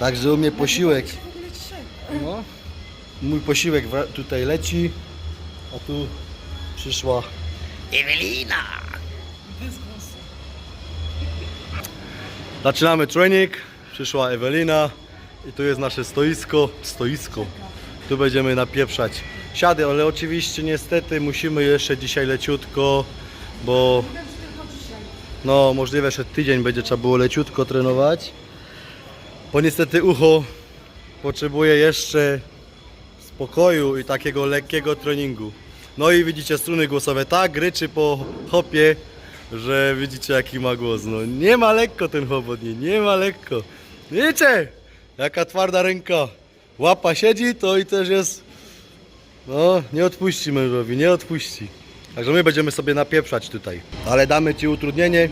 Także u mnie posiłek. No. Mój posiłek tutaj leci, a tu przyszła Ewelina. Zaczynamy trening. Przyszła Ewelina i tu jest nasze stoisko. Stoisko. Tu będziemy napieprzać siady, ale oczywiście niestety musimy jeszcze dzisiaj leciutko, bo no możliwe, że tydzień będzie trzeba było leciutko trenować. Bo niestety ucho potrzebuje jeszcze spokoju i takiego lekkiego treningu. No i widzicie struny głosowe tak ryczy po hopie, że widzicie jaki ma głos. No nie ma lekko ten hop nie ma lekko. Widzicie? Jaka twarda ręka. Łapa siedzi, to i też jest... No, nie odpuści mężowi, nie odpuści. Także my będziemy sobie napieprzać tutaj. Ale damy Ci utrudnienie.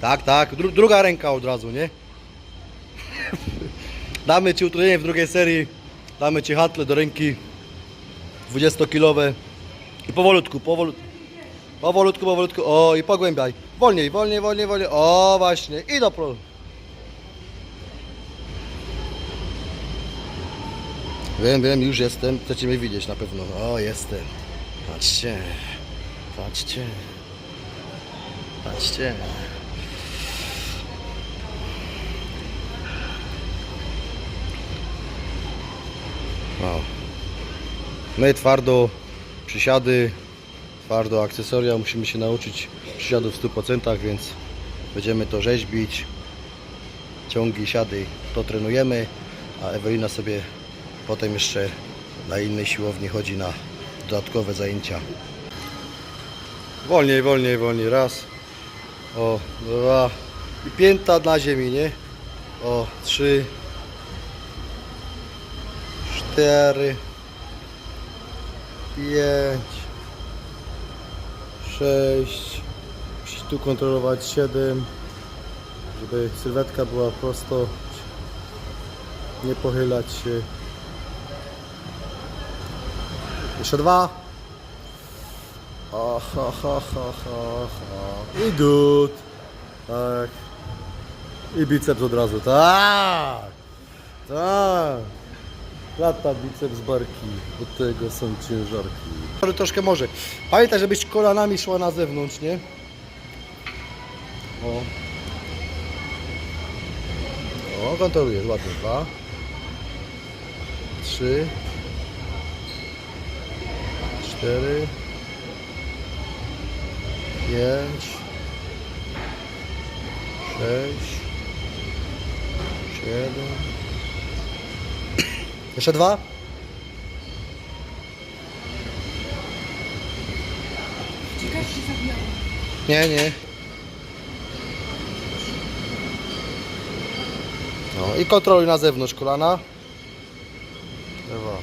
Tak, tak, dru druga ręka od razu, nie? Damy Ci utrudnienie w drugiej serii. Damy Ci hatle do ręki 20-kilowe. I powolutku, powolutku. Powolutku, powolutku. O, i pogłębiaj. Wolniej, wolniej, wolniej, wolniej. O, właśnie. I do przodu. Wiem, wiem, już jestem. Chcecie mnie widzieć na pewno. O, jestem. Patrzcie. Patrzcie. Patrzcie. Wow. No i twardo przysiady, twardo akcesoria. Musimy się nauczyć przysiadów w 100%, więc będziemy to rzeźbić. Ciągi, siady, to trenujemy, a Ewelina sobie potem jeszcze na innej siłowni chodzi na dodatkowe zajęcia. Wolniej, wolniej, wolniej. Raz. O, dwa. I pięta na ziemi, nie? O, trzy. Cztery. Pięć. Sześć. Musisz tu kontrolować siedem. Żeby sylwetka była prosto. Nie pochylać się. Jeszcze dwa. Ha, ha, ha, ha, ha. I good. Tak. I biceps od razu. Tak. Tak. Lata biceps barki. Od tego są ciężarki. Ale troszkę może. Pamiętaj, żebyś kolanami szła na zewnątrz, nie? O. O, kontrolujesz ładnie. Dwa. Trzy. Cztery. Pięć. Sześć. Siedem. Jeszcze dwa. Nie, nie. No i kontroluj na zewnątrz kolana. Dwa.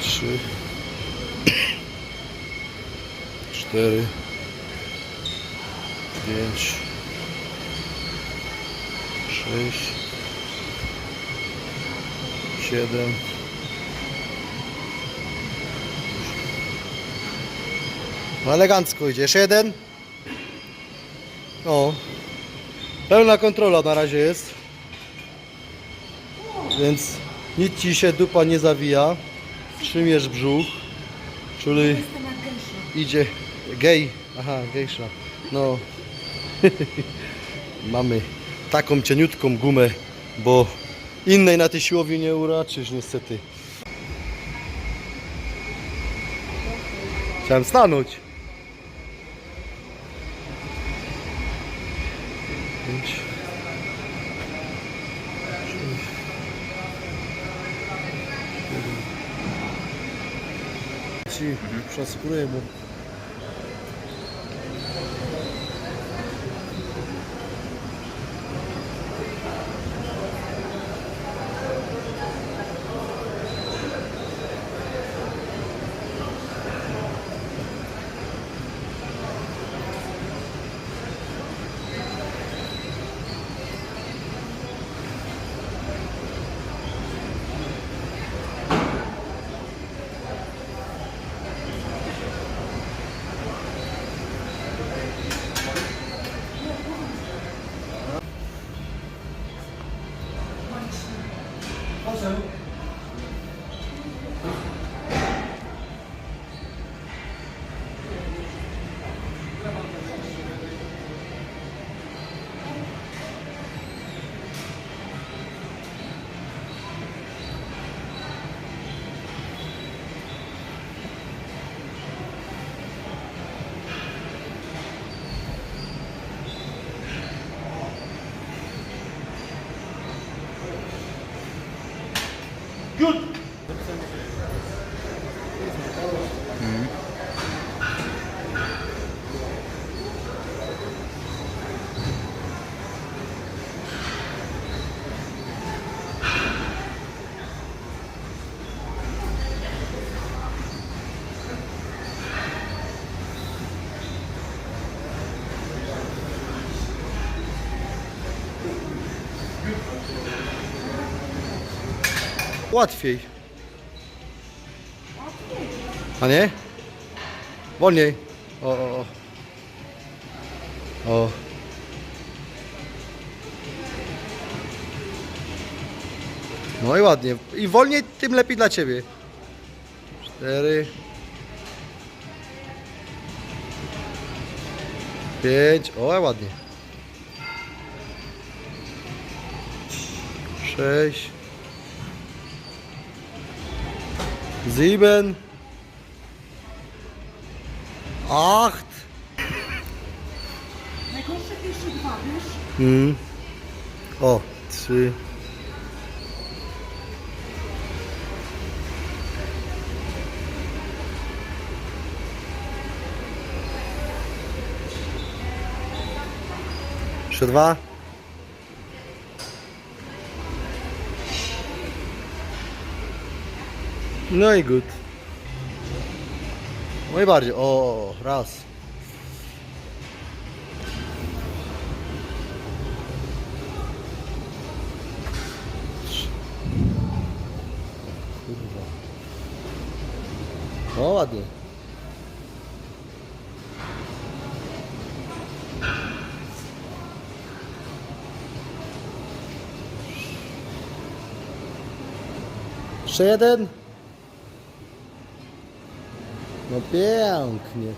Trzy. Cztery. Pięć. Sześć. Siedem. No elegancko idzie. Jeszcze jeden. O. Pełna kontrola na razie jest. Więc nic ci się dupa nie zawija. Trzymiesz brzuch. Czyli idzie gej. Aha, gejsza. No. Mamy taką cieniutką gumę, bo innej na tej siłowni nie uraczysz niestety. Chciałem stanąć. Pięć. Ci, przaskuruję mu. coração Łatwiej. A nie? Wolniej. O, o, o. O. No i ładnie. I wolniej, tym lepiej dla Ciebie. Cztery. Pięć. O, ładnie. Sześć. sieben, acht. Mhm. Oh, zwei. Еще. No i good. No i bardziej. O, raz. Kurwa. O, ładnie. Jeszcze jeden. No pięknie.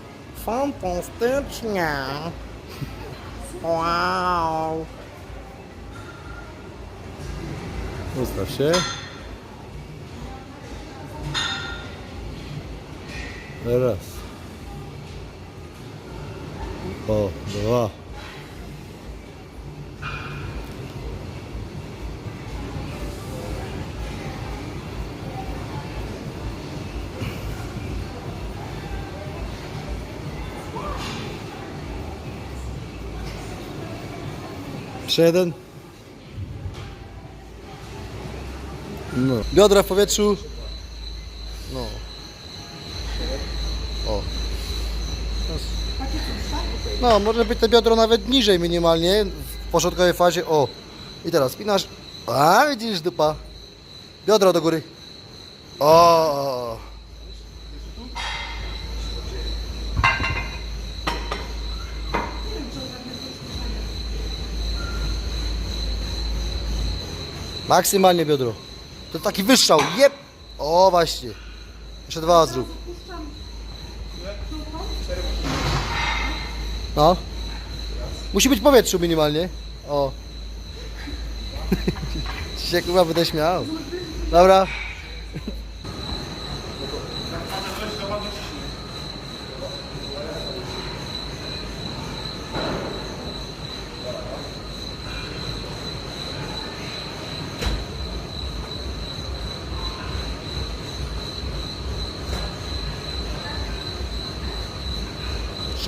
Fantastycznie. Wow. Ustaw się. Raz. O, dwa. Jeszcze jeden. No. Biodra w powietrzu. No. O. No, może być te biodro nawet niżej minimalnie, w początkowej fazie. O. I teraz spinasz. A, widzisz dupa. Biodro do góry. O. Maksymalnie biodro. To taki wystrzał. Jep. O, właśnie. Jeszcze dwa zrób. No. Musi być w powietrzu minimalnie. O. się chyba będę śmiał. Dobra.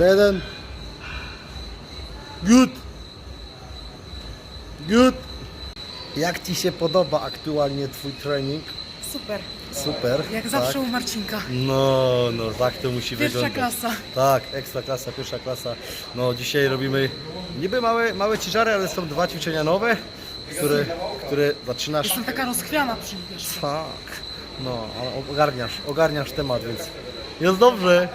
Jeszcze jeden. Good. Good. Jak Ci się podoba aktualnie Twój trening? Super. Super. Jak tak? zawsze u Marcinka. No, no, tak to musi Pierwsza wyglądać. klasa. Tak, ekstra klasa, pierwsza klasa. No, dzisiaj robimy niby małe, małe ciężary, ale są dwa ćwiczenia nowe, które, które zaczynasz. Jestem taka rozchwiana przy nich. Tak. No, ale ogarniasz, ogarniasz temat, więc jest dobrze.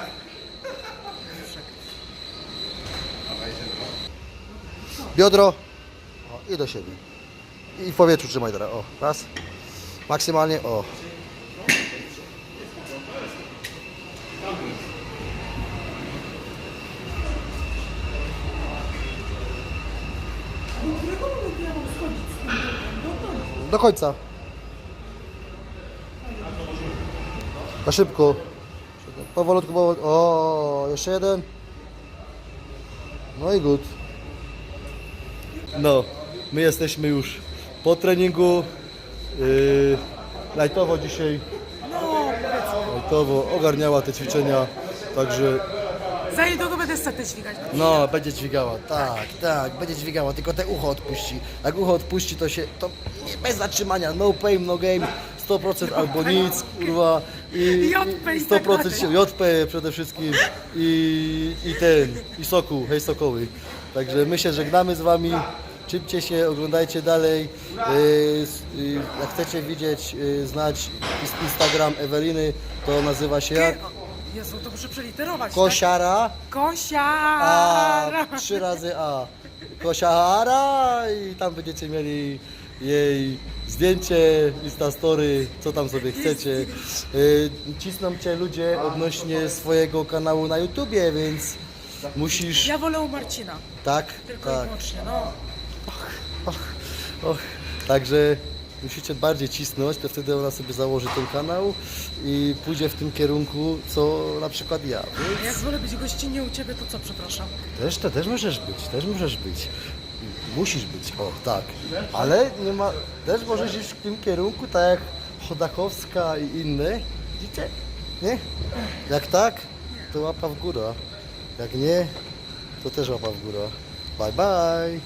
Biodro o, i do siebie. I w powietrzu trzymaj teraz. O, raz. Maksymalnie. O. Do końca. Na szybko. Powolutku, powolutku. O, jeszcze jeden. No i good. No, my jesteśmy już po treningu. Yy, lajtowo dzisiaj, No, lajtowo ogarniała te ćwiczenia, także Za niedługo będę setę dźwigać. no, będzie dźwigała, tak, tak, będzie dźwigała, tylko te ucho odpuści. Jak ucho odpuści, to się, to nie- bez zatrzymania, no pain, no game, 100% albo nic, kurwa, i, JP i i tak 100% dalej. się, JP przede wszystkim i, i ten, i soku, hej sokoły. Także my się żegnamy z wami, czymcie się, oglądajcie dalej, s- yy, jak chcecie widzieć, yy, znać ins- Instagram Eweliny, to nazywa się jak? Jezu, to muszę przeliterować. Kosiara. Tak? Kosia! A, trzy razy A. Kosiara i tam będziecie mieli jej zdjęcie, Instastory, co tam sobie chcecie. Y, Cisną cię ludzie odnośnie swojego kanału na YouTubie, więc musisz... Ja wolę u Marcina. Tak, Tylko tak. i wyłącznie, no. Och, także musicie bardziej cisnąć, to wtedy ona sobie założy ten kanał i pójdzie w tym kierunku, co na przykład ja. A Jak wolę być gościnnie u Ciebie, to co, przepraszam? Też, to też możesz być, też możesz być. Musisz być, o tak. Ale nie ma, też możesz iść w tym kierunku, tak jak Chodakowska i inne. Widzicie? Nie? Jak tak, to łapa w górę. Jak nie, to też łapa w górę. Bye bye.